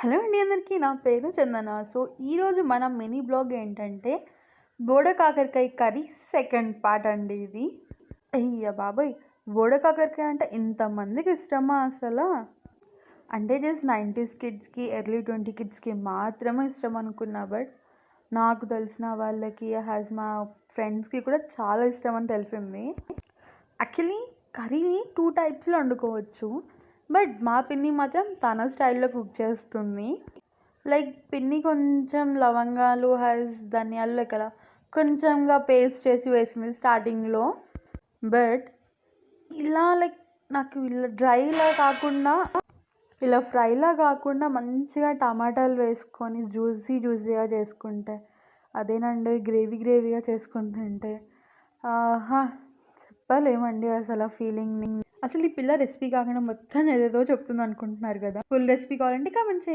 Hello అండి అందరికీ నా పేరు చందన. సో ఈరోజు మన మినీ బ్లాగ్ ఏంటంటే బోడ కాకరకాయ కర్రీ సెకండ్ పార్ట్ అండి ఇది. అయ్య బాబాయ్! బోడ కాకరకాయ అంటే ఇంతమందికి ఇష్టమా అసలు? అంటే జస్ట్ నైంటీస్ కిడ్స్కి ఎర్లీ ట్వంటీ కిడ్స్కి మాత్రమే ఇష్టం అనుకున్నా బట్ నాకు తెలిసిన వాళ్ళకి హ్యాస్ మా ఫ్రెండ్స్కి కూడా చాలా ఇష్టం అని తెలిసింది. యాక్చువల్లీ కర్రీని టూ టైప్స్లో వండుకోవచ్చు. బట్ మా పిన్ని మాత్రం తన స్టైల్లో కుక్ చేస్తుంది. లైక్ పిన్ని కొంచెం లవంగాలు హైస్ ధనియాలు లైక్ కొంచెంగా పేస్ట్ చేసి వేసింది స్టార్టింగ్లో. బట్ ఇలా లైక్ నాకు ఇలా డ్రైలా కాకుండా ఇలా ఫ్రైలా కాకుండా మంచిగా టమాటాలు వేసుకొని జ్యూసీ జ్యూసీగా చేసుకుంటే అదేనండి గ్రేవీ గ్రేవీగా చేసుకుని తింటే ఆహా చెప్పలేమండి అసలు ఆ ఫీలింగ్ని అసలు ఈ పిల్ల రెసిపీ కాకుండా మొత్తం ఏదేదో చెప్తుంది అనుకుంటున్నారు కదా. ఫుల్ రెసిపీ కావాలంటే కామెంట్ చేయండి.